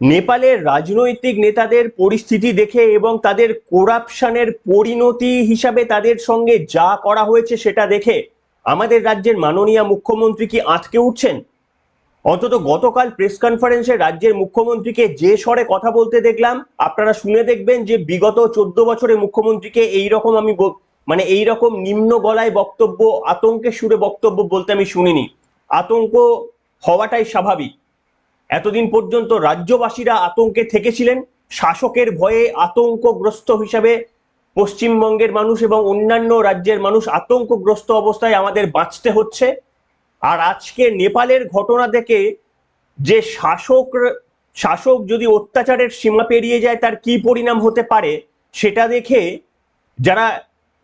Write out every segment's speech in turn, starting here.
নেপালের রাজনৈতিক নেতাদের পরিস্থিতি দেখে এবং তাদের করাপশনের পরিণতি হিসাবে তাদের সঙ্গে যা করা হয়েছে সেটা দেখে আমাদের রাজ্যের মাননীয় মুখ্যমন্ত্রী কি আটকে উঠছেন? অন্তত গতকাল প্রেস কনফারেন্সে রাজ্যের মুখ্যমন্ত্রীকে যে স্বরে কথা বলতে দেখলাম, আপনারা শুনে দেখবেন যে বিগত চোদ্দ বছরে মুখ্যমন্ত্রীকে এই রকম আমি মানে এই রকম নিম্ন গলায় বক্তব্য, আতঙ্কের সুরে বক্তব্য বলতে আমি শুনিনি। আতঙ্ক হওয়াটাই স্বাভাবিক। এতদিন পর্যন্ত রাজ্যবাসীরা আতঙ্কে থেকেছিলেন। শাসকের ভয়ে আতঙ্কগ্রস্ত হিসাবে পশ্চিমবঙ্গের মানুষ এবং অন্যান্য রাজ্যের মানুষ আতঙ্কগ্রস্ত অবস্থায় আমাদের বাঁচতে হচ্ছে। আর আজকে নেপালের ঘটনা দেখে যে শাসক শাসক যদি অত্যাচারের সীমা পেরিয়ে যায়, তার কি পরিণাম হতে পারে সেটা দেখে যারা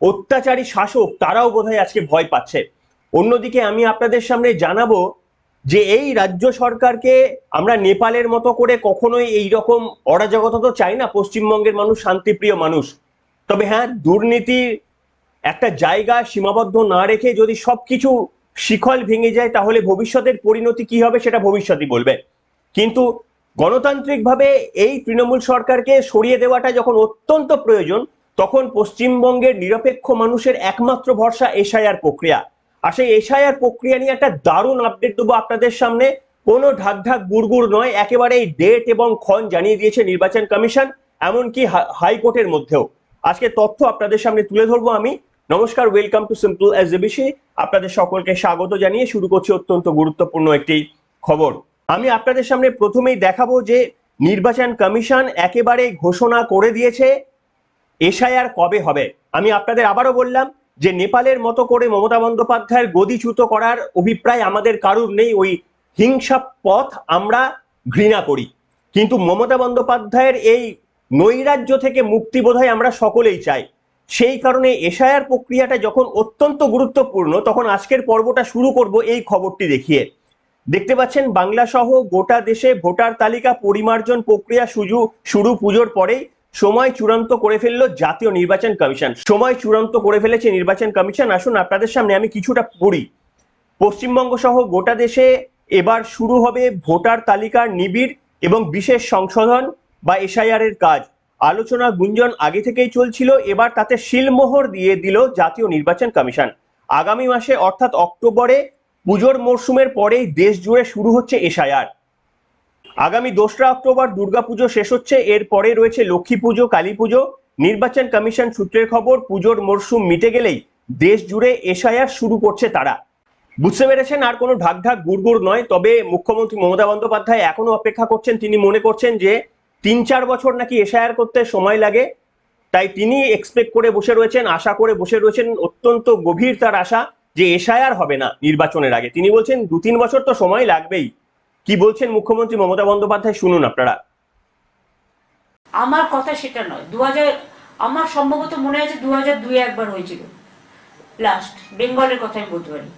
অত্যাচারী শাসক, তারাও বোধহয় আজকে ভয় পাচ্ছে। অন্যদিকে আমি আপনাদের সামনে জানাব যে এই রাজ্য সরকারকে আমরা নেপালের মতো করে কখনোই এই রকম অরাজকতা তো চাই না, পশ্চিমবঙ্গের মানুষ শান্তিপ্রিয় মানুষ। তবে হ্যাঁ দুর্নীতির একটা জায়গা সীমাবদ্ধ না রেখে যদি সবকিছু শিখল ভেঙে যায়, তাহলে ভবিষ্যতের পরিণতি কি হবে সেটা ভবিষ্যতই বলবে। কিন্তু গণতান্ত্রিকভাবে এই তৃণমূল সরকারকে সরিয়ে দেওয়াটা যখন অত্যন্ত প্রয়োজন, তখন পশ্চিমবঙ্গের নিরপেক্ষ মানুষের একমাত্র ভরসা এসআইআর প্রক্রিয়া। আর সেই এসআইআর প্রক্রিয়া নিয়ে একটা দারুণ আপডেট দেবো আপনাদের সামনে। কোনো ঢাক ঢাক গুড়গুড় নয় একেবারে এই ডেট এবং ক্ষণ জানিয়ে দিয়েছে নির্বাচন কমিশন, এমনকি হাইকোর্টের মধ্যেও। আজকে তথ্য আপনাদের সামনে তুলে ধরবো আমি। নমস্কার ওয়েলকাম টু সিম্পল এক্সিবিশন আপনাদের সকলকে স্বাগত জানিয়ে শুরু করছি অত্যন্ত গুরুত্বপূর্ণ একটি খবর। আমি আপনাদের সামনে প্রথমেই দেখাবো যে নির্বাচন কমিশন একেবারে ঘোষণা করে দিয়েছে, এসআইআর কবে হবে। আমি আপনাদের আবারও বললাম যে নেপালের মতো করে মমতা বন্দ্যোপাধ্যায়ের গদিচ্যুত করার অভিপ্রায় আমাদের কারুর নেই, ওই হিংসা পথ আমরা ঘৃণা করি। কিন্তু মমতা বন্দ্যোপাধ্যায়ের এই নৈরাজ্য থেকে মুক্তি বোধহয় আমরা সকলেই চাই। সেই কারণে এসআইআর প্রক্রিয়াটা যখন অত্যন্ত গুরুত্বপূর্ণ, তখন আজকের পর্বটা শুরু করব এই খবরটি দেখিয়ে। দেখতে পাচ্ছেন বাংলা সহ গোটা দেশে ভোটার তালিকা পরিমার্জন প্রক্রিয়া শুরু পুজোর পরেই। সময় চূড়ান্ত করে ফেলল জাতীয় নির্বাচন কমিশন। সময় চূড়ান্ত করে ফেলেছে নির্বাচন কমিশন। আসুন আপনাদের সামনে আমি কিছুটা পড়ি। পশ্চিমবঙ্গ সহ গোটা দেশে এবার শুরু হবে ভোটার তালিকার নিবিড় এবং বিশেষ সংশোধন বা এসআইআর এর কাজ। আলোচনা গুঞ্জন আগে থেকেই চলছিল, এবার তাতে শিলমোহর দিয়ে দিল জাতীয় নির্বাচন কমিশন। আগামী মাসে অর্থাৎ অক্টোবরে পুজোর মরশুমের পরেই দেশ জুড়ে শুরু হচ্ছে এসআইআর। আগামী দোসরা অক্টোবর দুর্গাপুজো শেষ হচ্ছে। এর পরে রয়েছে লক্ষ্মী পুজো, কালী পুজো। নির্বাচন কমিশন সূত্রের খবর, পুজোর মরশুম মিটে গেলেই দেশ জুড়ে এসআইআর শুরু করছে তারা। বুঝতে পেরেছেন, আর কোনো ঢাক ঢাক গুড়গুড় নয়, তবে মুখ্যমন্ত্রী মমতা বন্দ্যোপাধ্যায় এখনও অপেক্ষা করছেন। তিনি মনে করছেন যে তিন চার বছর নাকি এসআইআর করতে সময় লাগে। তাই তিনি এক্সপেক্ট করে বসে রয়েছেন, আশা করে বসে রয়েছেন অত্যন্ত গভীর তার আশা যে এসআইআর হবে না নির্বাচনের আগে। তিনি বলছেন দু তিন বছর তো সময় লাগবেই। কি বলছেন মুখ্যমন্ত্রী মমতা বন্দ্যোপাধ্যায়? শুনুন আপনারা। আমার কথা সেটা নয়। দু আমার সম্ভবত মনে আছে দু হাজার দুই একবার হয়েছিল। লাস্ট বেঙ্গলের কথা আমি বলতে পারি।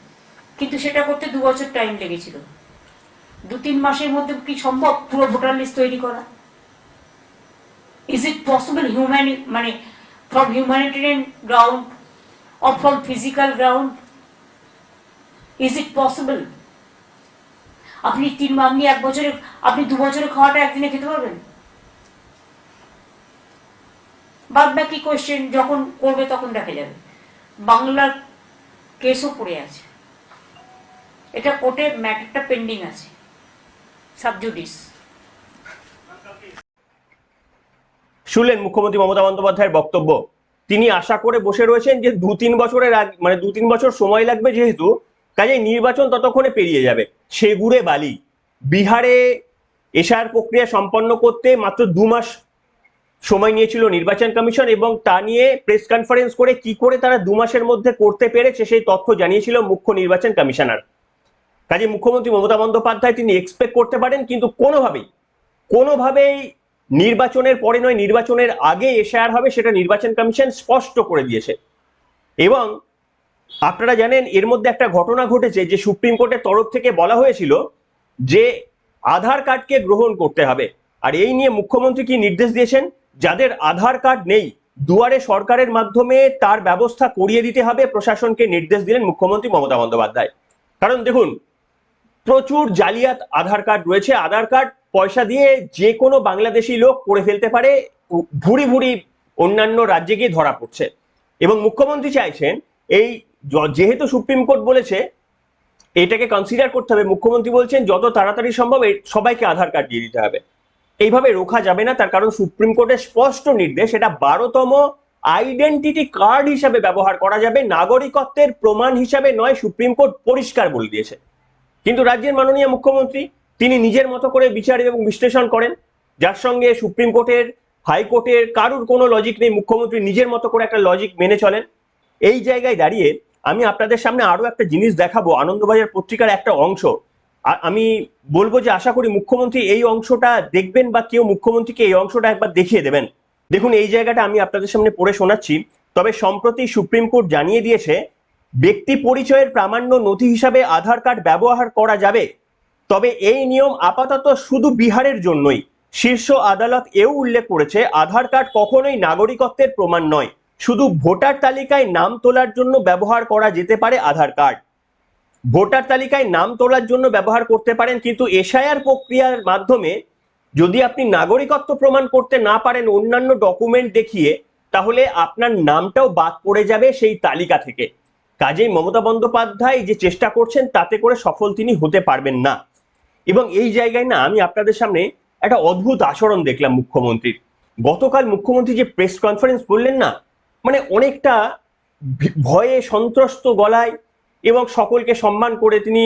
কিন্তু সেটা করতে দু বছর টাইম লেগেছিল। দু তিন মাসের মধ্যে কি সম্ভব? পুরো ভোটার লিস্ট তৈরি করা। ইজ ইট পসিবল হিউম্যানি মানে from humanitarian ground or from physical ground is it possible আপনি তিন আপনি এক বছরে, আপনি দু বছরে খাওয়াটা একদিনে খেতে পারবেন? বাদ বাকি কোয়েশ্চেন যখন করবে তখন দেখা যাবে। বাংলার কেসও পড়ে আছে। এটা কোর্টে ম্যাটারটা পেন্ডিং আছে। সাবজুডিস শুনলেন মুখ্যমন্ত্রী মমতা বন্দ্যোপাধ্যায়ের বক্তব্য। তিনি আশা করে বসে রয়েছেন যে দু তিন বছরের মানে দু তিন বছর সময় লাগবে যেহেতু কাজে নির্বাচন ততক্ষণে পেরিয়ে যাবে। সেগুড়ে বালি। বিহারে এশার প্রক্রিয়া সম্পন্ন করতে মাত্র দু মাস সময় নিয়েছিল নির্বাচন কমিশন এবং তা নিয়ে প্রেস কনফারেন্স করে কি করে তারা দু মাসের মধ্যে করতে পেরেছে সেই তথ্য জানিয়েছিল মুখ্য নির্বাচন কমিশনার। কাজে মুখ্যমন্ত্রী মমতা বন্দ্যোপাধ্যায় তিনি এক্সপেক্ট করতে পারেন, কিন্তু কোনোভাবেই কোনোভাবেই নির্বাচনের পরে নয়, নির্বাচনের আগে এশায়ার হবে সেটা নির্বাচন কমিশন স্পষ্ট করে দিয়েছে। এবং আপনারা জানেন, এর মধ্যে একটা ঘটনা ঘটেছে যে সুপ্রিম কোর্টের তরফ থেকে বলা হয়েছিল যে আধার কার্ডকে গ্রহণ করতে হবে। আর এই নিয়ে মুখ্যমন্ত্রী কি নির্দেশ দিয়েছেন? যাদের আধার কার্ড নেই, দুয়ারে সরকারের মাধ্যমে তার ব্যবস্থা করিয়ে দিতে হবে, প্রশাসনকে নির্দেশ দিলেন মুখ্যমন্ত্রী মমতা বন্দ্যোপাধ্যায়। কারণ দেখুন, প্রচুর জালিয়াত আধার কার্ড রয়েছে। আধার কার্ড পয়সা দিয়ে যে কোনো বাংলাদেশি লোক করে ফেলতে পারে ভুরি ভুরি অন্যান্য রাজ্যে গিয়ে ধরা পড়ছে। এবং মুখ্যমন্ত্রী চাইছেন এই যেহেতু সুপ্রিম কোর্ট বলেছে, এটাকে কনসিডার করতে হবে। মুখ্যমন্ত্রী বলছেন, যত তাড়াতাড়ি সম্ভব সবাইকে আধার কার্ড দিয়ে দিতে হবে। এইভাবে রোখা যাবে না, তার কারণ সুপ্রিম কোর্টের স্পষ্ট নির্দেশ, এটা বারোতম আইডেন্টিটি কার্ড হিসাবে ব্যবহার করা যাবে। নাগরিকত্বের প্রমাণ হিসাবে নয়, সুপ্রিম কোর্ট পরিষ্কার বলে দিয়েছে। কিন্তু রাজ্যের মাননীয় মুখ্যমন্ত্রী, তিনি নিজের মতো করে বিচার এবং বিশ্লেষণ করেন। যার সঙ্গে সুপ্রিম কোর্টের, হাইকোর্টের কারুর কোনো লজিক নেই। মুখ্যমন্ত্রী নিজের মতো করে একটা লজিক মেনে চলেন। এই জায়গায় দাঁড়িয়ে আমি আপনাদের সামনে আরও একটা জিনিস দেখাবো, আনন্দবাজার পত্রিকার একটা অংশ। আমি বলব যে আশা করি মুখ্যমন্ত্রী এই অংশটা দেখবেন বা কেউ মুখ্যমন্ত্রীকে এই অংশটা একবার দেখিয়ে দেবেন। দেখুন, এই জায়গাটা আমি আপনাদের সামনে পড়ে শোনাচ্ছি। তবে সম্প্রতি সুপ্রিম কোর্ট জানিয়ে দিয়েছে, ব্যক্তি পরিচয়ের প্রামাণ্য নথি হিসাবে আধার কার্ড ব্যবহার করা যাবে। তবে এই নিয়ম আপাতত শুধু বিহারের জন্যই। শীর্ষ আদালত এও উল্লেখ করেছে, আধার কার্ড কখনোই নাগরিকত্বের প্রমাণ নয়। শুধু ভোটার তালিকায় নাম তোলার জন্য ব্যবহার করা যেতে পারে আধার কার্ড। ভোটার তালিকায় নাম তোলার জন্য ব্যবহার করতে পারেন, কিন্তু এসআইআর প্রক্রিয়ার মাধ্যমে যদি আপনি নাগরিকত্ব প্রমাণ করতে না পারেন অন্যান্য ডকুমেন্ট দেখিয়ে, তাহলে আপনার নামটাও বাদ পড়ে যাবে সেই তালিকা থেকে। কাজেই মমতা বন্দ্যোপাধ্যায় যে চেষ্টা করছেন, তাতে করে সফল তিনি হতে পারবেন না। এবং এই জায়গায় না আমি আপনাদের সামনে একটা অদ্ভুত আচরণ দেখলাম মুখ্যমন্ত্রীর। গতকাল মুখ্যমন্ত্রী যে প্রেস কনফারেন্স বললেন না মানে অনেকটা ভয়ে সন্ত্রস্ত গলায় এবং সকলকে সম্মান করে তিনি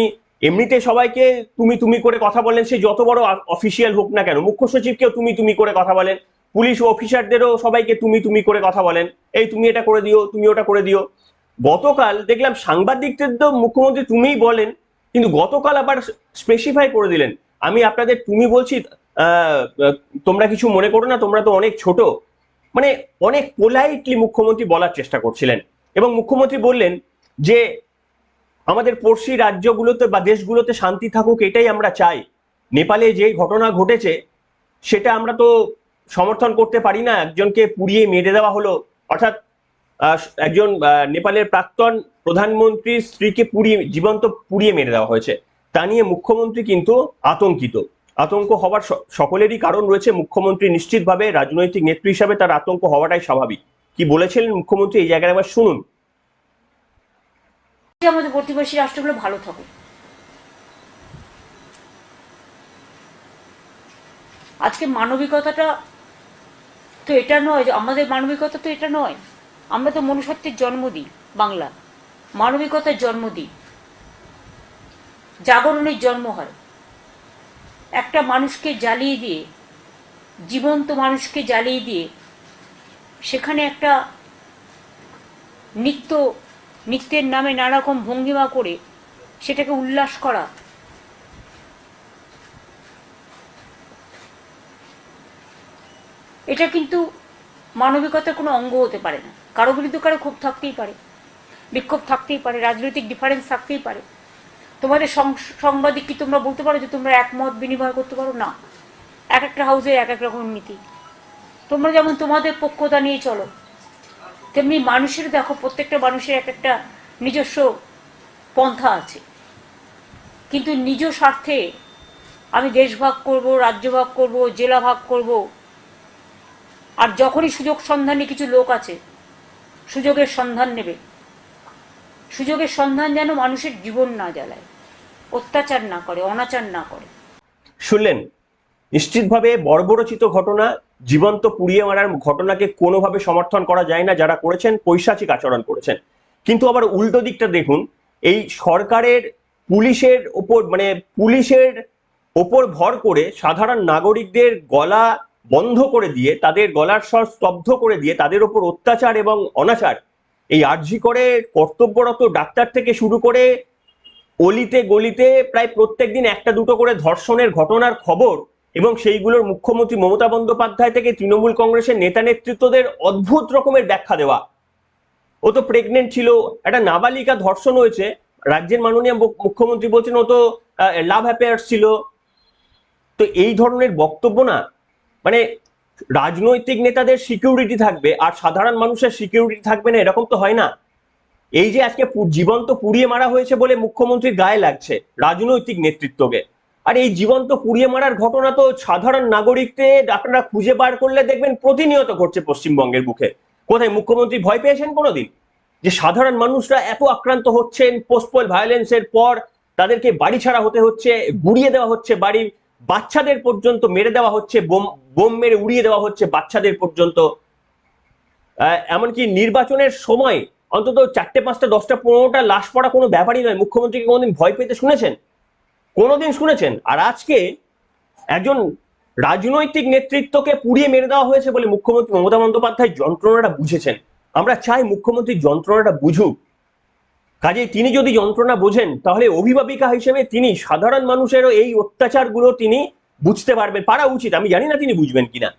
এমনিতে সবাইকে তুমি তুমি করে কথা বলেন, সে যত বড় অফিসিয়াল হোক না কেন, মুখ্য সচিবকেও তুমি তুমি করে কথা বলেন, পুলিশ অফিসারদেরও সবাইকে তুমি তুমি করে কথা বলেন, এই তুমি এটা করে দিও, তুমি ওটা করে দিও। গতকাল দেখলাম সাংবাদিকদের তো মুখ্যমন্ত্রী তুমিই বলেন, কিন্তু গতকাল আবার স্পেসিফাই করে দিলেন। আমি আপনাদের, তুমি বলছি তোমরা কিছু মনে করো না, তোমরা তো অনেক ছোট। মানে অনেক পোলাইটলি মুখ্যমন্ত্রী বলার চেষ্টা করছিলেন। এবং মুখ্যমন্ত্রী বললেন যে, আমাদের পড়শি রাজ্যগুলোতে বা দেশগুলোতে শান্তি থাকুক, এটাই আমরা চাই। নেপালে যে ঘটনা ঘটেছে, সেটা আমরা তো সমর্থন করতে পারি না। একজনকে পুড়িয়ে মেরে দেওয়া হলো। অর্থাৎ একজন নেপালের প্রাক্তন প্রধানমন্ত্রীর স্ত্রীকে পুড়িয়ে, জীবন্ত পুড়িয়ে মেরে দেওয়া হয়েছে। তা নিয়ে মুখ্যমন্ত্রী কিন্তু আতঙ্কিত। আতঙ্ক হওয়ার সকলেরই কারণ রয়েছে মুখ্যমন্ত্রী নিশ্চিতভাবে, রাজনৈতিক নেত্রী হিসাবে তার আতঙ্ক হওয়াটাই স্বাভাবিক। কি বলেছিলেন মুখ্যমন্ত্রী এই জায়গায় আবার শুনুন। আমাদের প্রতিবেশী রাষ্ট্রগুলো ভালো থাকুক। আজকে মানবিকতাটা তো এটা নয় যে আমাদের মানবিকতা তো এটা নয়। আমরা তো মনুষ্যত্বের জন্ম দিই বাংলা। মানবিকতার জন্ম দিই। জাগরণের জন্ম হয়। একটা মানুষকে জ্বালিয়ে দিয়ে, জীবন্ত মানুষকে জ্বালিয়ে দিয়ে, সেখানে একটা নিত্য, নিত্যের নামে নানারকম ভঙ্গিমা করে সেটাকে উল্লাস করা। এটা কিন্তু মানবিকতার কোনো অঙ্গ হতে পারে না। কারও বিরুদ্ধে কারও ক্ষোভ থাকতেই পারে, বিক্ষোভ থাকতেই পারে, রাজনৈতিক ডিফারেন্স থাকতেই পারে। তোমাদের সাংবাদিক কি তোমরা বলতে পারো যে তোমরা একমত, বিনিময় করতে পারো? না। এক একটা হাউসে এক এক রকম নীতি। তোমরা যেমন তোমাদের পক্ষতা নিয়ে চলো, তেমনি মানুষের দেখো, প্রত্যেকটা মানুষের এক একটা নিজস্ব পন্থা আছে। কিন্তু নিজ স্বার্থে আমি দেশ ভাগ করব, রাজ্য ভাগ করব, জেলা ভাগ করব, আর যখনই সুযোগ সন্ধানে কিছু লোক আছে, সুযোগের সন্ধান নেবে সুযোগের সন্ধান যেন মানুষের জীবন না জ্বালায়। অত্যাচার না করে, অনাচার না করে। শুনলেন, নিশ্চিতভাবে বর্বরচিত ঘটনা, জীবন্ত পুড়িয়ে মারার ঘটনাকে কোনোভাবে সমর্থন করা যায় না, যারা করেছেন, পৈশাচিক আচরণ করেছেন। কিন্তু আবার উল্টো দিকটা দেখুন, এই সরকারের পুলিশের ওপর মানে পুলিশের ওপর ভর করে সাধারণ নাগরিকদের গলা বন্ধ করে দিয়ে, তাদের গলার স্বর স্তব্ধ করে দিয়ে, তাদের ওপর অত্যাচার এবং অনাচার এই আর্জি করে কর্তব্যরত ডাক্তার থেকে শুরু করে অলিতে গলিতে প্রায় প্রত্যেক দিন একটা দুটো করে ধর্ষণের ঘটনার খবর এবং সেইগুলোর মুখ্যমন্ত্রী মমতা বন্দ্যোপাধ্যায় থেকে তৃণমূল কংগ্রেসের নেতা নেতৃত্বদের অদ্ভুত রকমের ব্যাখ্যা দেওয়া। ও তো প্রেগনেন্ট ছিল, একটা নাবালিকা ধর্ষণ হয়েছে, রাজ্যের মাননীয় মুখ্যমন্ত্রী বলছেন ও তো লাভ অ্যাফেয়ার্স ছিল। তো এই ধরনের বক্তব্য না মানে রাজনৈতিক নেতাদের সিকিউরিটি থাকবে আর সাধারণ মানুষের সিকিউরিটি থাকবে না, এরকম তো হয় না। এই যে আজকে জীবন্ত পুড়িয়ে মারা হয়েছে বলে মুখ্যমন্ত্রীর গায়ে লাগছে রাজনৈতিক নেতৃত্বকে। আর এই জীবন্ত পুড়িয়ে মারার ঘটনা তো সাধারণ নাগরিকদের আপনারা খুঁজে বার করলে দেখবেন প্রতিনিয়ত ঘটছে পশ্চিমবঙ্গের বুকে। কোথায় মুখ্যমন্ত্রী ভয় পেয়েছেন কোনোদিন? যে সাধারণ মানুষরা এত আক্রান্ত হচ্ছেন পোস্টপল ভায়োলেন্সের পর তাদেরকে বাড়ি ছাড়া হতে হচ্ছে, গুড়িয়ে দেওয়া হচ্ছে বাড়ি বাচ্চাদের পর্যন্ত মেরে দেওয়া হচ্ছে, বোম বোম মেরে উড়িয়ে দেওয়া হচ্ছে বাচ্চাদের পর্যন্ত। এমনকি নির্বাচনের সময় অন্তত চারটে, পাঁচটা, দশটা, পনেরোটা লাশ পড়া কোনো ব্যাপারই নয়। মুখ্যমন্ত্রীকে কোনোদিন ভয় পেতে শুনেছেন? কোনোদিন শুনেছেন? আর আজকে একজন রাজনৈতিক নেতৃত্বকে পুড়িয়ে মেরে দেওয়া হয়েছে বলে মুখ্যমন্ত্রী মমতা বন্দ্যোপাধ্যায় যন্ত্রণাটা বুঝেছেন। আমরা চাই মুখ্যমন্ত্রী যন্ত্রণাটা বুঝুক। কাজেই তিনি যদি যন্ত্রণা বোঝেন, তাহলে অভিভাবিকা হিসেবে তিনি সাধারণ মানুষেরও এই অত্যাচারগুলো তিনি বুঝতে পারবেন, পারা উচিত। আমি জানি না তিনি বুঝবেন কিনা।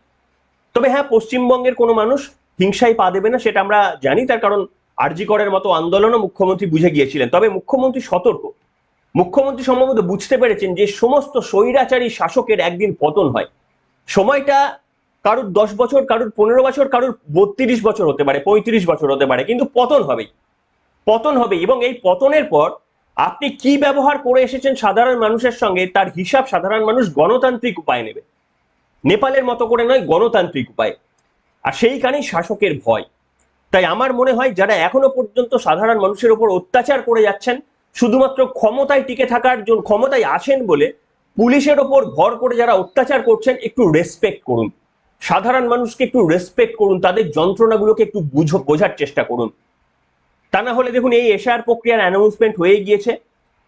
তবে হ্যাঁ পশ্চিমবঙ্গের কোনো মানুষ হিংসায় পা দেবে না, সেটা আমরা জানি। তার কারণ আরজি করের মতো আন্দোলনও মুখ্যমন্ত্রী বুঝে গিয়েছিলেন। তবে মুখ্যমন্ত্রী সতর্ক। মুখ্যমন্ত্রী সম্ভবত বুঝতে পেরেছেন যে সমস্ত স্বৈরাচারী শাসকের একদিন পতন হয়। সময়টা কারুর দশ বছর, কারুর পনেরো বছর, কারুর বত্রিশ বছর হতে পারে, পঁয়ত্রিশ বছর হতে পারে, কিন্তু পতন হবেই। পতন হবে এবং এই পতনের পর আপনি কি ব্যবহার করে এসেছেন সাধারণ মানুষের সঙ্গে, তার হিসাব সাধারণ মানুষ গণতান্ত্রিক উপায় নেবে। নেপালের মতো করে নয়, গণতান্ত্রিক উপায়। আর সেইখানেই শাসকের ভয়। তাই আমার মনে হয় যারা এখনও পর্যন্ত সাধারণ মানুষের উপর অত্যাচার করে যাচ্ছেন, শুধুমাত্র ক্ষমতায় টিকে থাকার জন্য ক্ষমতায় আসেন বলে পুলিশের ওপর ভর করে যারা অত্যাচার করছেন, একটু রেসপেক্ট করুন। সাধারণ মানুষকে একটু রেসপেক্ট করুন, তাদের যন্ত্রণাগুলোকে একটু বুঝো, বোঝার চেষ্টা করুন। তা না হলে দেখুন এই এশআর প্রক্রিয়ার অ্যানাউন্সমেন্ট হয়ে গিয়েছে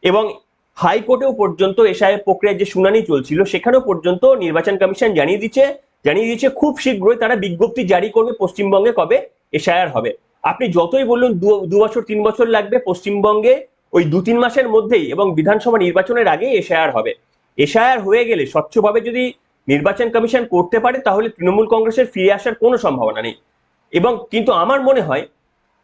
এবং হাইকোর্টেও পর্যন্ত এশআইয়ের প্রক্রিয়ার যে শুনানি চলছিল, সেখানেও পর্যন্ত নির্বাচন কমিশন জানিয়ে দিচ্ছে জানিয়ে দিচ্ছে খুব শীঘ্রই তারা বিজ্ঞপ্তি জারি করবে পশ্চিমবঙ্গে কবে এশআইআর হবে। আপনি যতই বলুন দু- বছর, তিন বছর লাগবে, পশ্চিমবঙ্গে ওই দু, তিন মাসের মধ্যেই এবং বিধানসভা নির্বাচনের আগেই এশআইআর হবে। এশআইআর হয়ে গেলে স্বচ্ছভাবে যদি নির্বাচন কমিশন করতে পারে, তাহলে তৃণমূল কংগ্রেসের ফিরে আসার কোনো সম্ভাবনা নেই। এবং কিন্তু আমার মনে হয়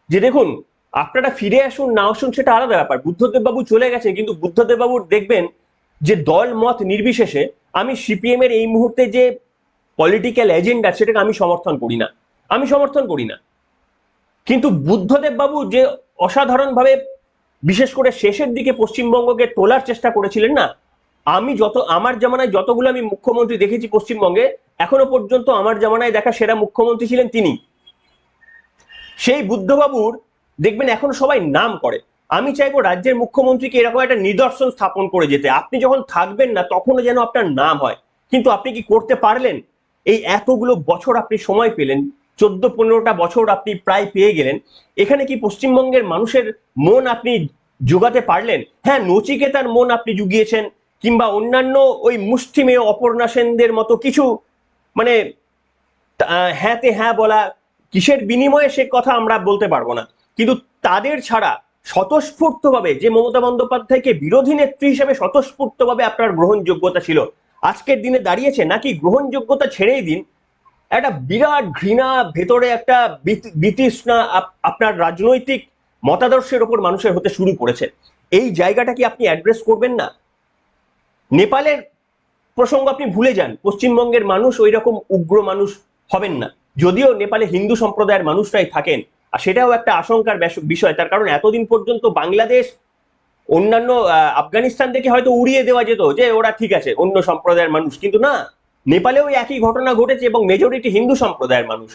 যে দেখুন আপনারা ফিরে আসুন, না আসুন, সেটা আলাদা ব্যাপার। বুদ্ধদেব বাবু চলে গেছে, কিন্তু বুদ্ধদেব বাবুর দেখবেন যে দল মত নির্বিশেষে আমি সিপিএম এর এই মুহূর্তে যে পলিটিক্যাল এজেন্ডা সেটাকে আমি সমর্থন করি না। আমি সমর্থন করি না। কিন্তু বুদ্ধদেব বাবু যে অসাধারণভাবে, বিশেষ করে শেষের দিকে পশ্চিমবঙ্গকে তোলার চেষ্টা করেছিলেন না, আমি যত, আমার জামানায় যতগুলো আমি মুখ্যমন্ত্রী দেখেছি পশ্চিমবঙ্গে, এখনও পর্যন্ত আমার জামানায় দেখা সেরা মুখ্যমন্ত্রী ছিলেন তিনি। সেই বুদ্ধবাবুর দেখবেন এখন সবাই নাম করে। আমি চাইব রাজ্যের মুখ্যমন্ত্রীকে এরকম একটা নিদর্শন স্থাপন করে যেতে। আপনি যখন থাকবেন না, তখনও যেন আপনার নাম হয়। কিন্তু আপনি কি করতে পারলেন? এই এতগুলো বছর আপনি সময় পেলেন, চোদ্দ পনেরোটা বছর আপনি প্রায় পেয়ে গেলেন। এখানে কি পশ্চিমবঙ্গের মানুষের মন আপনি জোগাতে পারলেন? হ্যাঁ নচিকেতার মন আপনি জুগিয়েছেন, কিংবা অন্যান্য ওই মুষ্টিমেয় অপর্ণা সেনদের মতো কিছু মানে হ্যাঁতে হ্যাঁ বলা, কিসের বিনিময়ে সে কথা আমরা বলতে পারব না। কিন্তু তাদের ছাড়া স্বতঃস্ফূর্তভাবে যে মমতা বন্দ্যোপাধ্যায়কে বিরোধী নেত্রী হিসেবে স্বতঃস্ফূর্তভাবে আপনার গ্রহণযোগ্যতা ছিল, আজকের দিনে দাঁড়িয়েছে নাকি গ্রহণযোগ্যতা ছেড়েই দিন, একটা বিরাট ঘৃণা ভেতরে একটা বিত- বিতৃষ্ণা আপ- আপনার রাজনৈতিক মতাদর্শের ওপর মানুষের হতে শুরু করেছে। এই জায়গাটা কি আপনি অ্যাড্রেস করবেন না? নেপালের প্রসঙ্গ আপনি ভুলে যান, পশ্চিমবঙ্গের মানুষ ওই রকম উগ্র মানুষ হবেন না। যদিও নেপালে হিন্দু সম্প্রদায়ের মানুষরাই থাকেন আর সেটাও একটা আশঙ্কার বিষয়। তার কারণ এতদিন পর্যন্ত বাংলাদেশ অন্যান্য আফগানিস্তান থেকে হয়তো উড়িয়ে দেওয়া যেত যে ওরা ঠিক আছে, অন্য সম্প্রদায়ের মানুষ। কিন্তু না, নেপালেও একই ঘটনা ঘটেছে এবং মেজরিটি হিন্দু সম্প্রদায়ের মানুষ।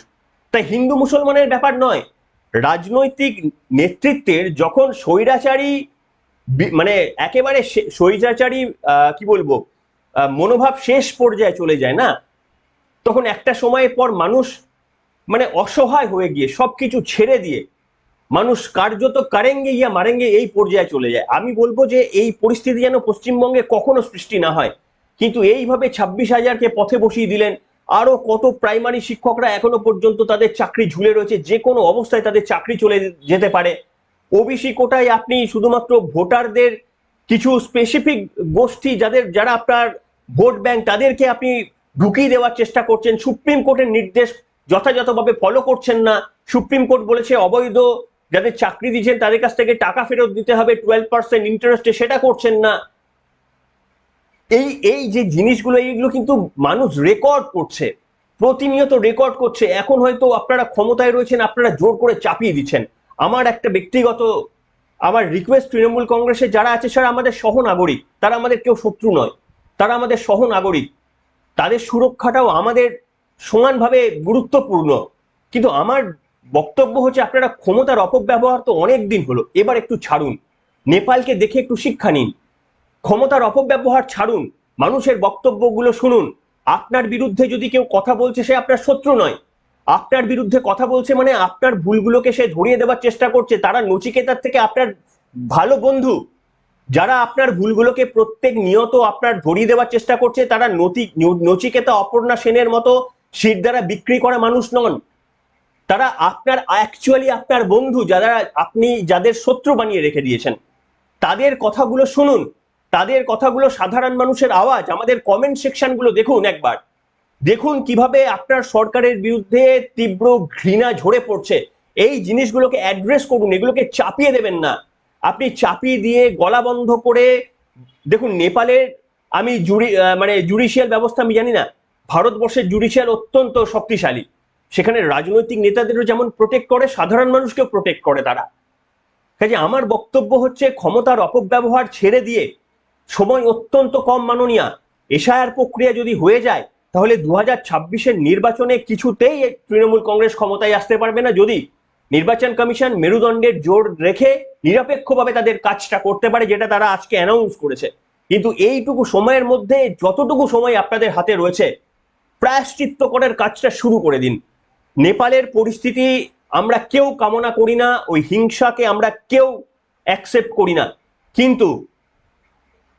তাই হিন্দু মুসলমানের ব্যাপার নয়। রাজনৈতিক নেতৃত্বের যখন স্বৈরাচারী মানে একেবারে স্বৈরাচারী কি বলব মনোভাব শেষ পর্যায়ে চলে যায় না, তখন একটা সময়ের পর মানুষ মানে অসহায় হয়ে গিয়ে সবকিছু ছেড়ে দিয়ে মানুষ কার্যত কারেঙ্গে ইয়া মারেঙ্গে এই পর্যায়ে চলে যায়। আমি বলব যে এই পরিস্থিতি যেন পশ্চিমবঙ্গে কখনো সৃষ্টি না হয়। কিন্তু এইভাবে ছাব্বিশ হাজারকে পথে বসিয়ে দিলেন, আরও কত প্রাইমারি শিক্ষকরা এখনও পর্যন্ত তাদের চাকরি ঝুলে রয়েছে, যে কোনো অবস্থায় তাদের চাকরি চলে যেতে পারে। ওবিসি কোটায় আপনি শুধুমাত্র ভোটারদের কিছু স্পেসিফিক গোষ্ঠী যাদের, যারা আপনার ভোট ব্যাংক তাদেরকে আপনি ঢুকিয়ে দেওয়ার চেষ্টা করছেন। সুপ্রিম কোর্টের নির্দেশ যথাযথভাবে ফলো করছেন না। সুপ্রিম কোর্ট বলেছে অবৈধ যাদের চাকরি দিচ্ছেন তাদের কাছ থেকে টাকা ফেরত দিতে হবে টুয়েলভ পার্সেন্ট ইন্টারেস্টে সেটা করছেন না। এই এই যে জিনিসগুলো, এইগুলো কিন্তু মানুষ রেকর্ড করছে, প্রতিনিয়ত রেকর্ড করছে। এখন হয়তো আপনারা ক্ষমতায় রয়েছেন, আপনারা জোর করে চাপিয়ে দিচ্ছেন। আমার একটা ব্যক্তিগত, আমার রিকোয়েস্ট তৃণমূল কংগ্রেসের যারা আছে সেটা আমাদের সহ নাগরিক তারা আমাদের কেউ শত্রু নয়। তারা আমাদের সহ নাগরিক তাদের সুরক্ষাটাও আমাদের সমানভাবে গুরুত্বপূর্ণ। কিন্তু আমার বক্তব্য হচ্ছে আপনারা ক্ষমতার অপব্যবহার তো অনেক দিন হলো, এবার একটু ছাড়ুন। নেপালকে দেখে একটু শিক্ষা নিন। ক্ষমতার অপব্যবহার ছাড়ুন। মানুষের বক্তব্যগুলো শুনুন। আপনার বিরুদ্ধে যদি কেউ কথা বলছে, সে আপনার শত্রু নয়। আপনার বিরুদ্ধে কথা বলছে মানে আপনার ভুলগুলোকে সে ধরিয়ে দেওয়ার চেষ্টা করছে। তারা নচিকেতার থেকে আপনার ভালো বন্ধু। যারা আপনার ভুলগুলোকে প্রত্যেক নিয়ত আপনার ধরিয়ে দেওয়ার চেষ্টা করছে, তারা নচিকেতা অপর্ণা সেনের মতো শির দ্বারা বিক্রি করা মানুষ নন। তারা আপনার অ্যাকচুয়ালি আপনার বন্ধু যারা আপনি যাদের শত্রু বানিয়ে রেখে দিয়েছেন। তাদের কথাগুলো শুনুন। তাদের কথাগুলো সাধারণ মানুষের আওয়াজ। আমাদের কমেন্ট সেকশনগুলো দেখুন একবার। দেখুন কীভাবে আপনার সরকারের বিরুদ্ধে তীব্র ঘৃণা ঝরে পড়ছে। এই জিনিসগুলোকে অ্যাড্রেস করুন। এগুলোকে চাপিয়ে দেবেন না। আপনি চাপিয়ে দিয়ে গলা বন্ধ করে দেখুন নেপালের আমি আহ, মানে জুডিশিয়াল ব্যবস্থা আমি জানি না। ভারতবর্ষের জুডিশিয়াল অত্যন্ত শক্তিশালী। সেখানে রাজনৈতিক নেতাদেরও যেমন প্রোটেক্ট করে, সাধারণ মানুষকেও প্রোটেক্ট করে তারা। কাজে আমার বক্তব্য হচ্ছে ক্ষমতার অপব্যবহার ছেড়ে দিয়ে সময় অত্যন্ত কম মাননীয়া। এশায়ার প্রক্রিয়া যদি হয়ে যায়, তাহলে দু হাজার নির্বাচনে কিছুতেই তৃণমূল কংগ্রেস ক্ষমতায় আসতে পারবে না। যদি নির্বাচন কমিশন মেরুদণ্ডের জোর রেখে নিরপেক্ষভাবে তাদের কাজটা করতে পারে, যেটা তারা আজকে অ্যানাউন্স করেছে। কিন্তু এইটুকু সময়ের মধ্যে যতটুকু সময় আপনাদের হাতে রয়েছে প্রায়শ্চিত্ত করার কাজটা শুরু করে দিন। নেপালের পরিস্থিতি আমরা কেউ কামনা করি না, ওই হিংসাকে আমরা কেউ অ্যাকসেপ্ট করি না। কিন্তু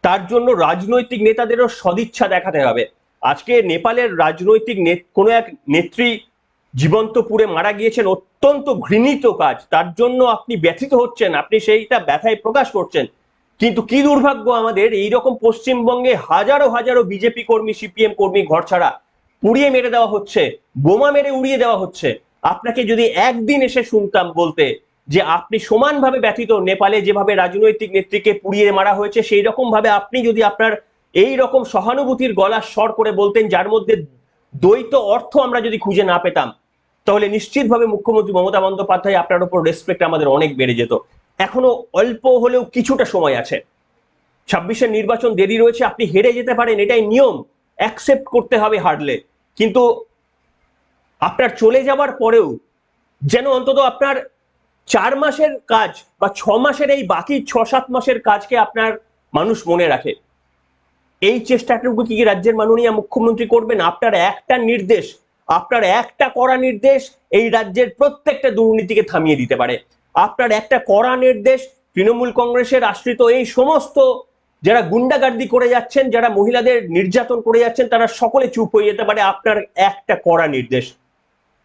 তার জন্য রাজনৈতিক নেতাদেরও সদিচ্ছা দেখাতে হবে। আজকে নেপালের রাজনৈতিক কোনো এক নেত্রী জীবন্তপুরে মারা গিয়েছেন, অত্যন্ত ঘৃণিত কাজ। তার জন্য আপনি ব্যথিত হচ্ছেন, আপনি সেইটা ব্যথায় প্রকাশ করছেন। কিন্তু কি দুর্ভাগ্য আমাদের, এইরকম পশ্চিমবঙ্গে হাজারো হাজারো বিজেপি কর্মী, সিপিএম কর্মী ঘর ছাড়া পুড়িয়ে মেরে দেওয়া হচ্ছে, বোমা মেরে উড়িয়ে দেওয়া হচ্ছে। আপনাকে যদি একদিন এসে শুনতাম বলতে যে আপনি সমানভাবে ব্যথিত, নেপালে যেভাবে রাজনৈতিক নেত্রীকে পুড়িয়ে মারা হয়েছে সেই রকম ভাবে আপনি যদি আপনার এই রকম সহানুভূতির গলার স্বর করে বলতেন, যার মধ্যে দ্বৈত অর্থ আমরা যদি খুঁজে না পেতাম, তাহলে নিশ্চিতভাবে মুখ্যমন্ত্রী মমতা বন্দ্যোপাধ্যায় আপনার উপর রেসপেক্ট আমাদের অনেক বেড়ে যেত। এখনও অল্প হলেও কিছুটা সময় আছে। ছাব্বিশের নির্বাচন দেরি রয়েছে, আপনি হেরে যেতে পারেন, এটাই নিয়ম। অ্যাকসেপ্ট করতে হবে হারলে। কিন্তু আপনার চলে যাওয়ার পরেও যেন অন্তত আপনার চার মাসের কাজ বা ছ মাসের এই বাকি ছ, সাত মাসের কাজকে আপনার মানুষ মনে রাখে। এই চেষ্টাটুকু কি রাজ্যের মাননীয় মুখ্যমন্ত্রী করবেন? আপনার একটা নির্দেশ, আপনার একটা কড়া নির্দেশ এই রাজ্যের প্রত্যেকটা দুর্নীতিকে থামিয়ে দিতে পারে। আপনার একটা কড়া নির্দেশ তৃণমূল কংগ্রেসের আশ্রিত এই সমস্ত যারা গুন্ডাগার্দি করে যাচ্ছেন, যারা মহিলাদের নির্যাতন করে যাচ্ছেন, তারা সকলে চুপ হয়ে যেতে পারে। আপনার একটা কড়া নির্দেশ।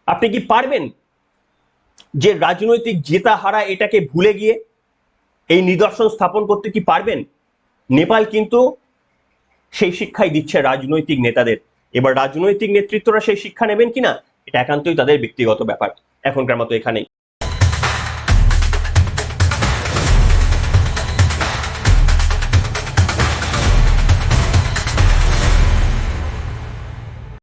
আপনি কি পারবেন যে রাজনৈতিক জেতা হারা এটাকে ভুলে গিয়ে এই নিদর্শন স্থাপন করতে কি পারবেন? নেপাল কিন্তু সেই শিক্ষাই দিচ্ছে রাজনৈতিক নেতাদের। এবার রাজনৈতিক নেতৃত্বরা সেই শিক্ষা নেবেন কিনা, এটা একান্তই তাদের ব্যক্তিগত ব্যাপার। এখনকার মতো এখানেই।